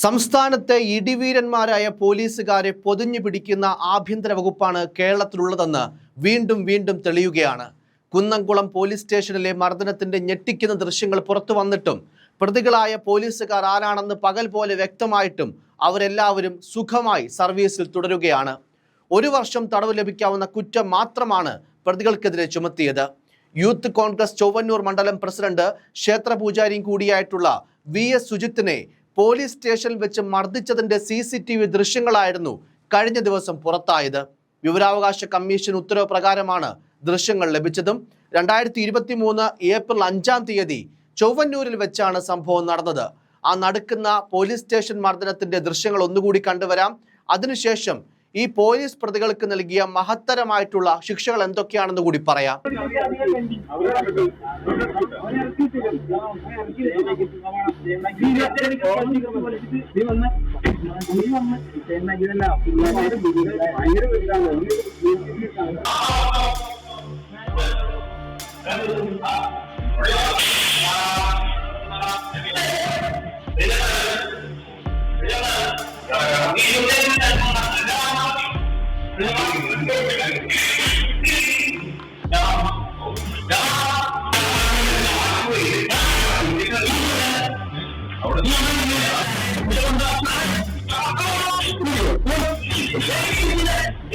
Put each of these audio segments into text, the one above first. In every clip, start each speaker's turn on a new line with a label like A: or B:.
A: സംസ്ഥാനത്തെ ഇടിവീരന്മാരായ പോലീസുകാരെ പൊതിഞ്ഞു പിടിക്കുന്ന ആഭ്യന്തര വകുപ്പാണ് കേരളത്തിലുള്ളതെന്ന് വീണ്ടും വീണ്ടും തെളിയുകയാണ്. കുന്നംകുളം പോലീസ് സ്റ്റേഷനിലെ മർദ്ദനത്തിന്റെ ഞെട്ടിക്കുന്ന ദൃശ്യങ്ങൾ പുറത്തു വന്നിട്ടും പ്രതികളായ പോലീസുകാർ ആരാണെന്ന് പകൽ പോലെ വ്യക്തമായിട്ടും അവരെല്ലാവരും സുഖമായി സർവീസിൽ തുടരുകയാണ്. ഒരു വർഷം തടവ് ലഭിക്കാവുന്ന കുറ്റം മാത്രമാണ് പ്രതികൾക്കെതിരെ ചുമത്തിയത്. യൂത്ത് കോൺഗ്രസ് ചൊവ്വന്നൂർ മണ്ഡലം പ്രസിഡന്റ് ക്ഷേത്ര പൂജാരിയും കൂടിയായിട്ടുള്ള വി എസ് സുജിത്തിനെ പോലീസ് സ്റ്റേഷനിൽ വെച്ച് മർദ്ദിച്ചതിന്റെ സി സി ടി വി ദൃശ്യങ്ങളായിരുന്നു കഴിഞ്ഞ ദിവസം പുറത്തായത്. വിവരാവകാശ കമ്മീഷൻ ഉത്തരവ് പ്രകാരമാണ് ദൃശ്യങ്ങൾ ലഭിച്ചതും. രണ്ടായിരത്തി ഇരുപത്തി മൂന്ന് ഏപ്രിൽ അഞ്ചാം തീയതി ചൊവ്വന്നൂരിൽ വെച്ചാണ് സംഭവം നടന്നത്. ആ നടക്കുന്ന പോലീസ് സ്റ്റേഷൻ മർദ്ദനത്തിന്റെ ദൃശ്യങ്ങൾ ഒന്നുകൂടി കണ്ടുവരാം. അതിനുശേഷം ഈ പോലീസ് പ്രതികൾക്ക് നൽകിയ മഹത്തരമായിട്ടുള്ള ശിക്ഷകൾ എന്തൊക്കെയാണെന്ന് കൂടി പറയാം.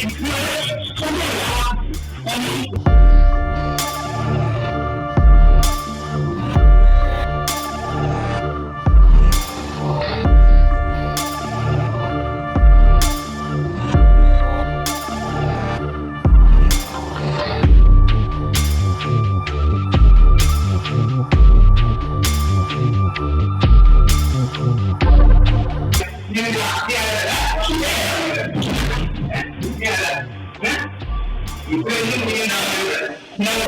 A: Come here.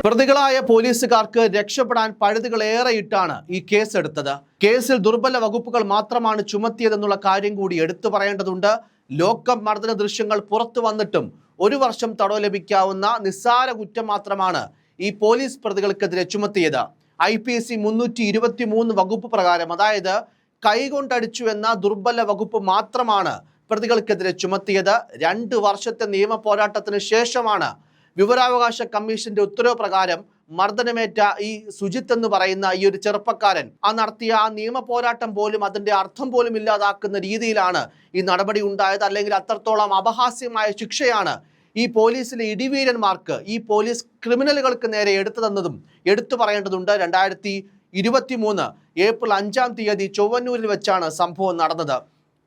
A: പ്രതികളായ പോലീസുകാർക്ക് രക്ഷപ്പെടാൻ പഴുതുകളേറെയിട്ടാണ് ഈ കേസ് എടുത്തത് കേസിൽ ദുർബല വകുപ്പുകൾ മാത്രമാണ് ചുമത്തിയതെന്നുള്ള കാര്യം കൂടി എടുത്തു പറയേണ്ടതുണ്ട്. ലോക്കപ്പ് മർദ്ദന ദൃശ്യങ്ങൾ പുറത്തു വന്നിട്ടും ഒരു വർഷം തടവ് ലഭിക്കാവുന്ന നിസ്സാര കുറ്റം മാത്രമാണ് ഈ പോലീസ് പ്രതികൾക്കെതിരെ ചുമത്തിയത്. ഐ പി എസ് സി മുന്നൂറ്റി ഇരുപത്തി മൂന്ന് വകുപ്പ് പ്രകാരം അതായത് കൈകൊണ്ടടിച്ചു എന്ന ദുർബല വകുപ്പ് മാത്രമാണ് പ്രതികൾക്കെതിരെ ചുമത്തിയത്. രണ്ട് വർഷത്തെ നിയമ പോരാട്ടത്തിന് ശേഷമാണ് വിവരാവകാശ കമ്മീഷന്റെ ഉത്തരവ് പ്രകാരം മർദ്ദനമേറ്റ ഈ സുജിത്ത് എന്ന് പറയുന്ന ഈ ഒരു ചെറുപ്പക്കാരൻ ആ നടത്തിയ ആ നിയമ പോരാട്ടം പോലും അതിന്റെ അർത്ഥം പോലും ഇല്ലാതാക്കുന്ന രീതിയിലാണ് ഈ നടപടി ഉണ്ടായത്. അല്ലെങ്കിൽ അത്രത്തോളം അപഹാസ്യമായ ശിക്ഷയാണ് ഈ പോലീസിലെ ഇടിവീരന്മാർക്ക് ഈ പോലീസ് ക്രിമിനലുകൾക്ക് നേരെ എടുത്തു തന്നതും എടുത്തു പറയേണ്ടതുണ്ട്. രണ്ടായിരത്തി ഇരുപത്തി മൂന്ന് ഏപ്രിൽ അഞ്ചാം തീയതി ചൊവ്വന്നൂരിൽ വെച്ചാണ് സംഭവം നടന്നത്.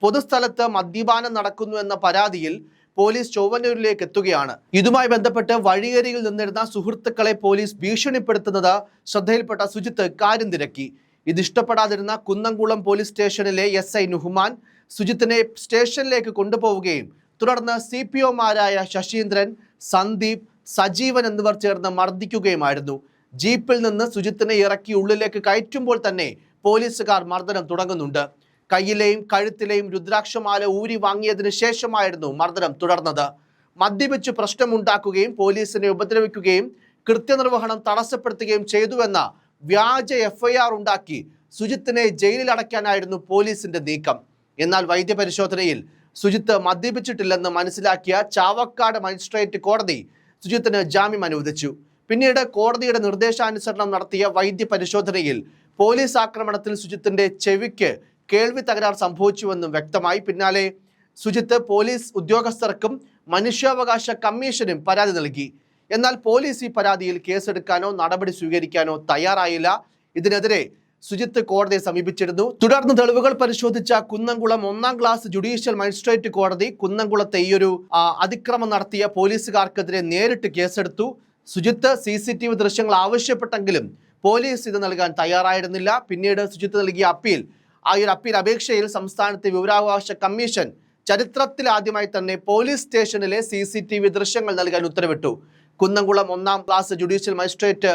A: പൊതുസ്ഥലത്ത് മദ്യപാനം നടക്കുന്നു എന്ന പരാതിയിൽ പോലീസ് ചൊവ്വന്നൂരിലേക്ക് എത്തുകയാണ്. ഇതുമായി ബന്ധപ്പെട്ട് വഴിയരികിൽ നിന്നിരുന്ന സുഹൃത്തുക്കളെ പോലീസ് ഭീഷണിപ്പെടുത്തുന്നത് ശ്രദ്ധയിൽപ്പെട്ട സുജിത്ത് കാര്യം തിരക്കി ഇത് ഇഷ്ടപ്പെടാതിരുന്ന കുന്നംകുളം പോലീസ് സ്റ്റേഷനിലെ എസ് ഐ നുഹ്മാൻ സുജിത്തിനെ സ്റ്റേഷനിലേക്ക് കൊണ്ടുപോവുകയും തുടർന്ന് സി പി ഒമാരായ ശശീന്ദ്രൻ സന്ദീപ് സജീവൻ എന്നിവർ ചേർന്ന് മർദ്ദിക്കുകയുമായിരുന്നു. ജീപ്പിൽ നിന്ന് സുജിത്തിനെ ഇറക്കി ഉള്ളിലേക്ക് കയറ്റുമ്പോൾ തന്നെ പോലീസുകാർ മർദ്ദനം തുടങ്ങുന്നുണ്ട്. കയ്യിലെയും കഴുത്തിലെയും രുദ്രാക്ഷമാല ഊരി വാങ്ങിയതിന് ശേഷമായിരുന്നു മർദ്ദനം തുടർന്നത്. മദ്യപിച്ച് പ്രശ്നമുണ്ടാക്കുകയും പോലീസിനെ ഉപദ്രവിക്കുകയും കൃത്യനിർവഹണം തടസ്സപ്പെടുത്തുകയും ചെയ്തുവെന്ന വ്യാജ എഫ്ഐആർ ഉണ്ടാക്കി സുജിത്തിനെ ജയിലിൽ അടയ്ക്കാനായിരുന്നു പോലീസിന്റെ നീക്കം. എന്നാൽ വൈദ്യപരിശോധനയിൽ സുജിത്ത് മദ്യപിച്ചിട്ടില്ലെന്ന് മനസ്സിലാക്കിയ ചാവക്കാട് മജിസ്ട്രേറ്റ് കോടതി സുജിത്തിന് ജാമ്യം അനുവദിച്ചു. പിന്നീട് കോടതിയുടെ നിർദ്ദേശാനുസരണം നടത്തിയ വൈദ്യപരിശോധനയിൽ പോലീസ് ആക്രമണത്തിൽ സുജിത്തിന്റെ ചെവിക്ക് കേൾവി തകരാർ സംഭവിച്ചുവെന്നും വ്യക്തമായി. പിന്നാലെ സുജിത്ത് പോലീസ് ഉദ്യോഗസ്ഥർക്കും മനുഷ്യാവകാശ കമ്മീഷനും പരാതി നൽകി. എന്നാൽ പോലീസ് ഈ പരാതിയിൽ കേസെടുക്കാനോ നടപടി സ്വീകരിക്കാനോ തയ്യാറായില്ല. ഇതിനെതിരെ സുജിത്ത് കോടതിയെ സമീപിച്ചിരുന്നു. തുടർന്ന് തെളിവുകൾ പരിശോധിച്ച കുന്നംകുളം ഒന്നാം ക്ലാസ് ജുഡീഷ്യൽ മജിസ്ട്രേറ്റ് കോടതി കുന്നംകുളത്തെ ഈയൊരു അതിക്രമം നടത്തിയ പോലീസുകാർക്കെതിരെ നേരിട്ട് കേസെടുത്തു. Sujith C C T V ദൃശ്യങ്ങൾ ആവശ്യപ്പെട്ടെങ്കിലും പോലീസ് ഇത് നൽകാൻ തയ്യാറായിരുന്നില്ല. പിന്നീട് സുജിത്ത് നൽകിയ അപ്പീൽ ആ ഒരു അപ്പീൽ അപേക്ഷയിൽ സംസ്ഥാനത്തെ വിവരാവകാശ കമ്മീഷൻ ചരിത്രത്തിൽ ആദ്യമായി തന്നെ പോലീസ് സ്റ്റേഷനിലെ സി സി ടി വി ദൃശ്യങ്ങൾ നൽകാൻ ഉത്തരവിട്ടു. കുന്നംകുളം ഒന്നാം ക്ലാസ് ജുഡീഷ്യൽ മജിസ്ട്രേറ്റ്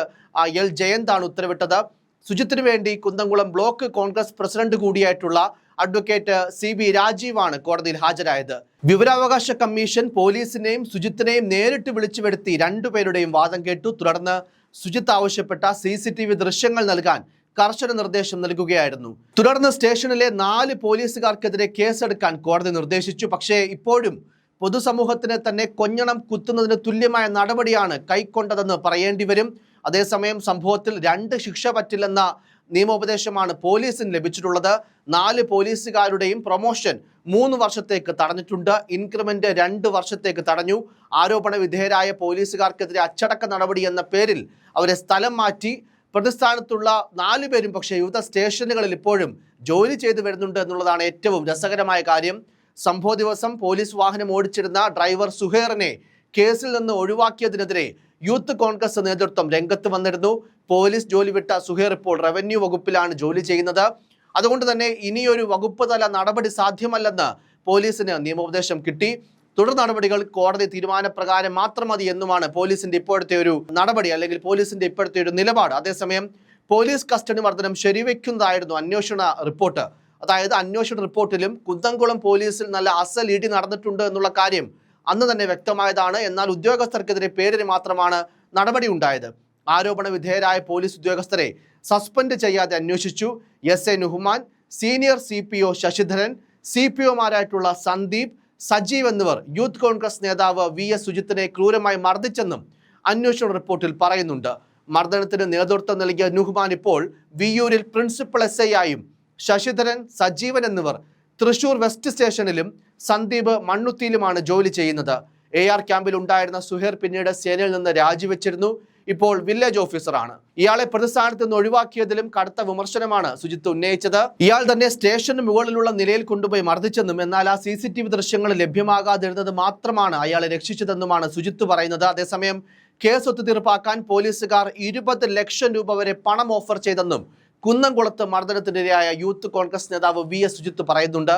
A: എൽ ജയന്താണ് ഉത്തരവിട്ടത്. സുജിത്തിന് വേണ്ടി കുന്നംകുളം ബ്ലോക്ക് കോൺഗ്രസ് പ്രസിഡന്റ് കൂടിയായിട്ടുള്ള അഡ്വക്കേറ്റ് സി ബി രാജീവാണ് കോടതിയിൽ ഹാജരായത്. വിവരാവകാശ കമ്മീഷൻ പോലീസിനെയും സുജിത്തിനെയും നേരിട്ട് വിളിച്ചു വരുത്തി രണ്ടുപേരുടെയും വാദം കേട്ടു. തുടർന്ന് സുജിത്ത് ആവശ്യപ്പെട്ട സി സി ടി വി ദൃശ്യങ്ങൾ നൽകാൻ കർശന നിർദ്ദേശം നൽകുകയായിരുന്നു. തുടർന്ന് സ്റ്റേഷനിലെ നാല് പോലീസുകാർക്കെതിരെ കേസെടുക്കാൻ കോടതി നിർദ്ദേശിച്ചു. പക്ഷേ ഇപ്പോഴും പൊതുസമൂഹത്തിന് തന്നെ കൊഞ്ഞണം കുത്തുന്നതിന് തുല്യമായ നടപടിയാണ് കൈക്കൊണ്ടതെന്ന് പറയേണ്ടി വരും. അതേസമയം സംഭവത്തിൽ രണ്ട് ശിക്ഷ പറ്റില്ലെന്ന നിയമോപദേശമാണ് പോലീസിന് ലഭിച്ചിട്ടുള്ളത്. നാല് പോലീസുകാരുടെയും പ്രൊമോഷൻ മൂന്ന് വർഷത്തേക്ക് തടഞ്ഞിട്ടുണ്ട്. ഇൻക്രിമെന്റ് രണ്ട് വർഷത്തേക്ക് തടഞ്ഞു. ആരോപണ വിധേയരായ പോലീസുകാർക്കെതിരെ അച്ചടക്ക നടപടി എന്ന പേരിൽ അവരെ സ്ഥലം മാറ്റി പ്രതിസ്ഥാനത്തുള്ള നാലു പേരും പക്ഷേ വിവിധ സ്റ്റേഷനുകളിൽ ഇപ്പോഴും ജോലി ചെയ്തു വരുന്നുണ്ട് എന്നുള്ളതാണ് ഏറ്റവും രസകരമായ കാര്യം. സംഭവ ദിവസം പോലീസ് വാഹനം ഓടിച്ചിരുന്ന ഡ്രൈവർ സുഹേറിനെ കേസിൽ നിന്ന് ഒഴിവാക്കിയതിനെതിരെ യൂത്ത് കോൺഗ്രസ് നേതൃത്വം രംഗത്ത് വന്നിരുന്നു. പോലീസ് ജോലി വിട്ട സുഹേർ ഇപ്പോൾ റവന്യൂ വകുപ്പിലാണ് ജോലി ചെയ്യുന്നത്. അതുകൊണ്ട് തന്നെ ഇനിയൊരു വകുപ്പ് തല നടപടി സാധ്യമല്ലെന്ന് പോലീസിന് നിയമോപദേശം കിട്ടി. തുടർ നടപടികൾ കോടതി തീരുമാനപ്രകാരം മാത്രം മതി എന്നുമാണ് പോലീസിന്റെ ഇപ്പോഴത്തെ ഒരു നടപടി അല്ലെങ്കിൽ പോലീസിന്റെ ഇപ്പോഴത്തെ ഒരു നിലപാട്. അതേസമയം പോലീസ് കസ്റ്റഡി മർദ്ദനം ശരിവെക്കുന്നതായിരുന്നു അന്വേഷണ റിപ്പോർട്ട്. അതായത് അന്വേഷണ റിപ്പോർട്ടിലും കുന്നംകുളം പോലീസിൽ നല്ല അസൽ ഇടി നടന്നിട്ടുണ്ട് എന്നുള്ള കാര്യം അന്ന് തന്നെ വ്യക്തമായതാണ്. എന്നാൽ ഉദ്യോഗസ്ഥർക്കെതിരെ പേരിന് മാത്രമാണ് നടപടി ഉണ്ടായത്. ആരോപണ വിധേയരായ പോലീസ് ഉദ്യോഗസ്ഥരെ സസ്പെൻഡ് ചെയ്യാതെ അന്വേഷിച്ചു. S A Nuhman senior C P O Sasidharan C P ഒമാരായിട്ടുള്ള Sandeep Sajeev എന്നിവർ യൂത്ത് കോൺഗ്രസ് നേതാവ് വി എസ് സുജിത്തിനെ ക്രൂരമായി മർദ്ദിച്ചെന്നും അന്വേഷണ റിപ്പോർട്ടിൽ പറയുന്നുണ്ട്. മർദ്ദനത്തിന് നേതൃത്വം നൽകിയ നുഹ്മാൻ ഇപ്പോൾ വിയൂരിൽ പ്രിൻസിപ്പൽ എസ് ഐ ആയും ശശിധരൻ സജീവൻ എന്നിവർ തൃശൂർ വെസ്റ്റ് സ്റ്റേഷനിലും സന്ദീപ് മണ്ണുത്തിയിലുമാണ് ജോലി ചെയ്യുന്നത്. എ ആർ ക്യാമ്പിൽ ഉണ്ടായിരുന്ന സുഹേർ പിന്നീട് സേനയിൽ നിന്ന് രാജിവെച്ചിരുന്നു. ഇപ്പോൾ വില്ലേജ് ഓഫീസറാണ് ഇയാളെ പ്രതിസ്ഥാനത്ത് നിന്ന് ഒഴിവാക്കിയതിലും കടുത്ത വിമർശനമാണ് സുജിത്ത് ഉന്നയിച്ചത്. ഇയാൾ തന്നെ സ്റ്റേഷന് മുകളിലുള്ള നിലയിൽ കൊണ്ടുപോയി മർദ്ദിച്ചെന്നും എന്നാൽ ആ സി ദൃശ്യങ്ങൾ ലഭ്യമാകാതിരുന്നത് മാത്രമാണ് അയാളെ രക്ഷിച്ചതെന്നുമാണ് സുജിത്ത് പറയുന്നത്. അതേസമയം കേസ് ഒത്തുതീർപ്പാക്കാൻ പോലീസുകാർ ഇരുപത് ലക്ഷം രൂപ വരെ പണം ഓഫർ ചെയ്തെന്നും കുന്നംകുളത്ത് മർദ്ദനത്തിനിരയായ യൂത്ത് കോൺഗ്രസ് നേതാവ് വി എസ് സുജിത്ത് പറയുന്നുണ്ട്.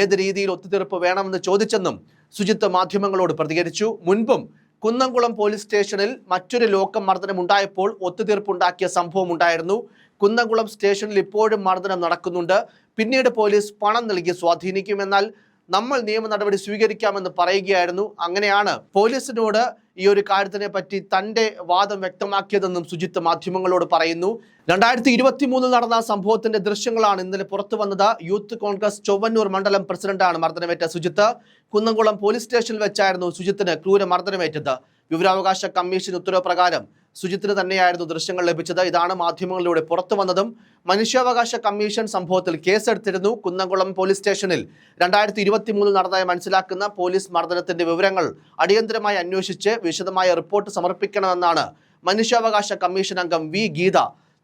A: ഏത് രീതിയിൽ ഒത്തുതീർപ്പ് വേണമെന്ന് ചോദിച്ചെന്നും സുജിത്ത് മാധ്യമങ്ങളോട് പ്രതികരിച്ചു. മുൻപും കുന്നംകുളം പോലീസ് സ്റ്റേഷനിൽ മറ്റൊരു ലോക്കം മർദ്ദനം ഉണ്ടായപ്പോൾ ഒത്തുതീർപ്പുണ്ടാക്കിയ സംഭവം ഉണ്ടായിരുന്നു. കുന്നംകുളം സ്റ്റേഷനിൽ ഇപ്പോഴും മർദ്ദനം നടക്കുന്നുണ്ട്. പിന്നീട് പോലീസ് പണം നൽകി സ്വാധീനിക്കുമെന്നാൽ നമ്മൾ നിയമ നടപടി സ്വീകരിക്കാമെന്ന് പറയുകയായിരുന്നു. അങ്ങനെയാണ് പോലീസിനോട് ഈ ഒരു കാര്യത്തിനെ പറ്റി തന്റെ വാദം വ്യക്തമാക്കിയതെന്നും സുജിത്ത് മാധ്യമങ്ങളോട് പറയുന്നു. രണ്ടായിരത്തി ഇരുപത്തി മൂന്നിൽ നടന്ന സംഭവത്തിന്റെ ദൃശ്യങ്ങളാണ് ഇന്നലെ പുറത്തു വന്നത്. യൂത്ത് കോൺഗ്രസ് ചൊവ്വന്നൂർ മണ്ഡലം പ്രസിഡന്റാണ് മർദ്ദനമേറ്റ സുജിത്ത്. കുന്നംകുളം പോലീസ് സ്റ്റേഷനിൽ വെച്ചായിരുന്നു സുജിത്തിന് ക്രൂര മർദ്ദനമേറ്റത്. വിവരാവകാശ കമ്മീഷൻ ഉത്തരവ് പ്രകാരം സുജിത്തിന് തന്നെയായിരുന്നു ദൃശ്യങ്ങൾ ലഭിച്ചത്. ഇതാണ് മാധ്യമങ്ങളിലൂടെ പുറത്തു വന്നതും. മനുഷ്യാവകാശ കമ്മീഷൻ സംഭവത്തിൽ കേസെടുത്തിരുന്നു. കുന്നംകുളം പോലീസ് സ്റ്റേഷനിൽ രണ്ടായിരത്തി ഇരുപത്തി മൂന്നിൽ നടന്നതായി മനസ്സിലാക്കുന്ന പോലീസ് മർദ്ദനത്തിന്റെ വിവരങ്ങൾ അടിയന്തരമായി അന്വേഷിച്ച് വിശദമായ റിപ്പോർട്ട് സമർപ്പിക്കണമെന്നാണ് മനുഷ്യാവകാശ കമ്മീഷൻ അംഗം വി. ഗീത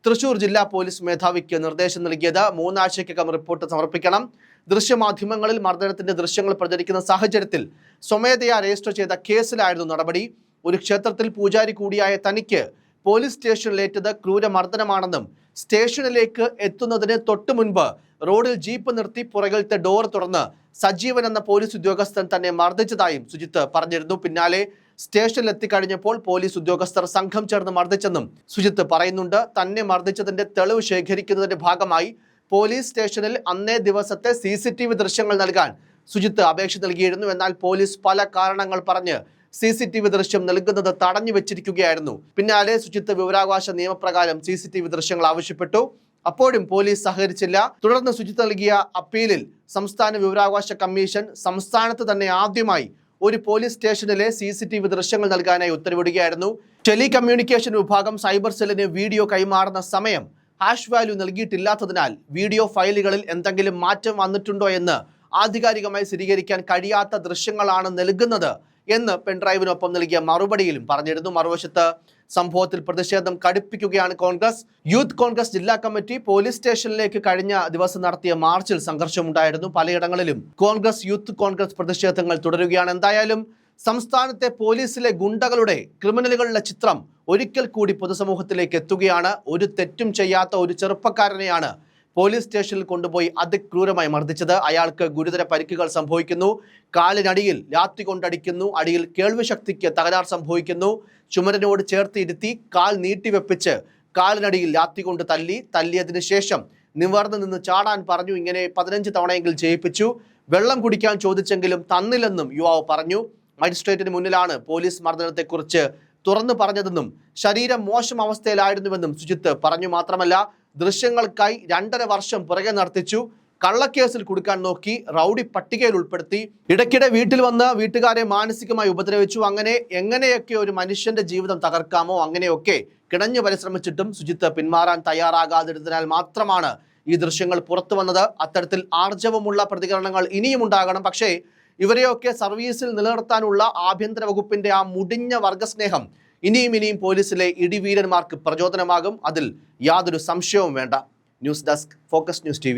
A: തൃശൂർ ജില്ലാ പോലീസ് മേധാവിക്ക് നിർദ്ദേശം നൽകിയത്. മൂന്നാഴ്ചയ്ക്കകം റിപ്പോർട്ട് സമർപ്പിക്കണം. ദൃശ്യമാധ്യമങ്ങളിൽ മർദ്ദനത്തിന്റെ ദൃശ്യങ്ങൾ പ്രചരിക്കുന്ന സാഹചര്യത്തിൽ സ്വമേധയാ രജിസ്റ്റർ ചെയ്ത കേസിലായിരുന്നു നടപടി. ഒരു ക്ഷേത്രത്തിൽ പൂജാരി കൂടിയായ തനിക്ക് പോലീസ് സ്റ്റേഷനിലേറ്റത് ക്രൂരമർദ്ദനമാണെന്നും സ്റ്റേഷനിലേക്ക് എത്തുന്നതിന് തൊട്ടു മുൻപ് റോഡിൽ ജീപ്പ് നിർത്തി പുറകിലത്തെ ഡോർ തുറന്ന് സജീവൻ എന്ന പോലീസ് ഉദ്യോഗസ്ഥൻ തന്നെ മർദ്ദിച്ചതായും സുജിത്ത് പറഞ്ഞിരുന്നു. പിന്നാലെ സ്റ്റേഷനിൽ എത്തിക്കഴിഞ്ഞപ്പോൾ പോലീസ് ഉദ്യോഗസ്ഥർ സംഘം ചേർന്ന് മർദ്ദിച്ചെന്നും സുജിത്ത് പറയുന്നുണ്ട്. തന്നെ മർദ്ദിച്ചതിന്റെ തെളിവ് ശേഖരിക്കുന്നതിന്റെ ഭാഗമായി പോലീസ് സ്റ്റേഷനിൽ അന്നേ ദിവസത്തെ സി ദൃശ്യങ്ങൾ നൽകാൻ സുജിത്ത് അപേക്ഷ നൽകിയിരുന്നു. എന്നാൽ പോലീസ് പല കാരണങ്ങൾ പറഞ്ഞ് സി സി ടി വി ദൃശ്യം നൽകുന്നത് തടഞ്ഞു വെച്ചിരിക്കുകയായിരുന്നു. പിന്നാലെ ശുചിത്വ വിവരാവകാശ നിയമപ്രകാരം സി സി ടി വി ദൃശ്യങ്ങൾ ആവശ്യപ്പെട്ടു. അപ്പോഴും പോലീസ് സഹകരിച്ചില്ല. തുടർന്ന് ശുചിത്വം നൽകിയ അപ്പീലിൽ സംസ്ഥാന വിവരാവകാശ കമ്മീഷൻ സംസ്ഥാനത്ത് തന്നെ ആദ്യമായി ഒരു പോലീസ് സ്റ്റേഷനിലെ സി സി ടി വി ദൃശ്യങ്ങൾ നൽകാനായി ഉത്തരവിടുകയായിരുന്നു. ടെലി കമ്മ്യൂണിക്കേഷൻ വിഭാഗം സൈബർ സെല്ലിന് വീഡിയോ കൈമാറുന്ന സമയം ഹാഷ് വാല്യൂ നൽകിയിട്ടില്ലാത്തതിനാൽ വീഡിയോ ഫയലുകളിൽ എന്തെങ്കിലും മാറ്റം വന്നിട്ടുണ്ടോ എന്ന് ആധികാരികമായി സ്ഥിരീകരിക്കാൻ കഴിയാത്ത ദൃശ്യങ്ങളാണ് നൽകുന്നത്. എന്ന് പെൺഡ്രൈവിനൊപ്പം നൽകിയ മറുപടിയിലും പറഞ്ഞിരുന്നു. മറുവശത്ത് സംഭവത്തിൽ പ്രതിഷേധം കടുപ്പിക്കുകയാണ് കോൺഗ്രസ്. യൂത്ത് കോൺഗ്രസ് ജില്ലാ കമ്മിറ്റി പോലീസ് സ്റ്റേഷനിലേക്ക് കഴിഞ്ഞ ദിവസം നടത്തിയ മാർച്ചിൽ സംഘർഷമുണ്ടായിരുന്നു. പലയിടങ്ങളിലും കോൺഗ്രസ് യൂത്ത് കോൺഗ്രസ് പ്രതിഷേധങ്ങൾ തുടരുകയാണ്. എന്തായാലും സംസ്ഥാനത്തെ പോലീസിലെ ഗുണ്ടകളുടെ ക്രിമിനലുകളുടെ ചിത്രം ഒരിക്കൽ കൂടി പൊതുസമൂഹത്തിലേക്ക് എത്തുകയാണ്. ഒരു തെറ്റും ചെയ്യാത്ത ഒരു ചെറുപ്പക്കാരനെയാണ് പോലീസ് സ്റ്റേഷനിൽ കൊണ്ടുപോയി അതിക്രൂരമായി മർദ്ദിച്ചത്. അയാൾക്ക് ഗുരുതര പരിക്കുകൾ സംഭവിക്കുന്നു. കാലിനടിയിൽ ലാത്തി കൊണ്ടടിക്കുന്നു. അടിയിൽ കേൾവിശക്തിക്ക് തകരാർ സംഭവിക്കുന്നു. ചുമരനോട് ചേർത്തിരുത്തി കാൽ നീട്ടിവെപ്പിച്ച് കാലിനടിയിൽ ലാത്തി കൊണ്ട് തല്ലി. തല്ലിയതിനു ശേഷം നിവർന്നു നിന്ന് ചാടാൻ പറഞ്ഞു. ഇങ്ങനെ പതിനഞ്ച് തവണയെങ്കിൽ ജയിപ്പിച്ചു. വെള്ളം കുടിക്കാൻ ചോദിച്ചെങ്കിലും തന്നില്ലെന്നും യുവാവ് പറഞ്ഞു. മജിസ്ട്രേറ്റിന് മുന്നിലാണ് പോലീസ് മർദ്ദനത്തെക്കുറിച്ച് തുറന്നു പറഞ്ഞതെന്നും ശരീരം മോശം അവസ്ഥയിലായിരുന്നുവെന്നും സുജിത്ത് പറഞ്ഞു മാത്രമല്ല ദൃശ്യങ്ങൾക്കായി രണ്ടര വർഷം പുറകെ നടത്തിച്ചു. കള്ളക്കേസിൽ കൊടുക്കാൻ നോക്കി റൌഡി പട്ടികയിൽ ഉൾപ്പെടുത്തി. ഇടയ്ക്കിടെ വീട്ടിൽ വന്ന് വീട്ടുകാരെ മാനസികമായി ഉപദ്രവിച്ചു. അങ്ങനെ എങ്ങനെയൊക്കെ ഒരു മനുഷ്യന്റെ ജീവിതം തകർക്കാമോ അങ്ങനെയൊക്കെ കിണഞ്ഞു പരിശ്രമിച്ചിട്ടും സുജിത്ത് പിന്മാറാൻ തയ്യാറാകാതിരുന്നതിനാൽ മാത്രമാണ് ഈ ദൃശ്യങ്ങൾ പുറത്തു വന്നത്. അത്തരത്തിൽ ആർജവമുള്ള പ്രതികരണങ്ങൾ ഇനിയും ഉണ്ടാകണം. പക്ഷേ ഇവരെയൊക്കെ സർവീസിൽ നിലനിർത്താനുള്ള ആഭ്യന്തര വകുപ്പിന്റെ ആ മുടിഞ്ഞ വർഗസ്നേഹം ഇനിയും ഇനിയും പോലീസിലെ ഇടിവീരന്മാർക്ക് പ്രചോദനമാകും. അതിൽ യാതൊരു സംശയവും വേണ്ട. News desk focus news T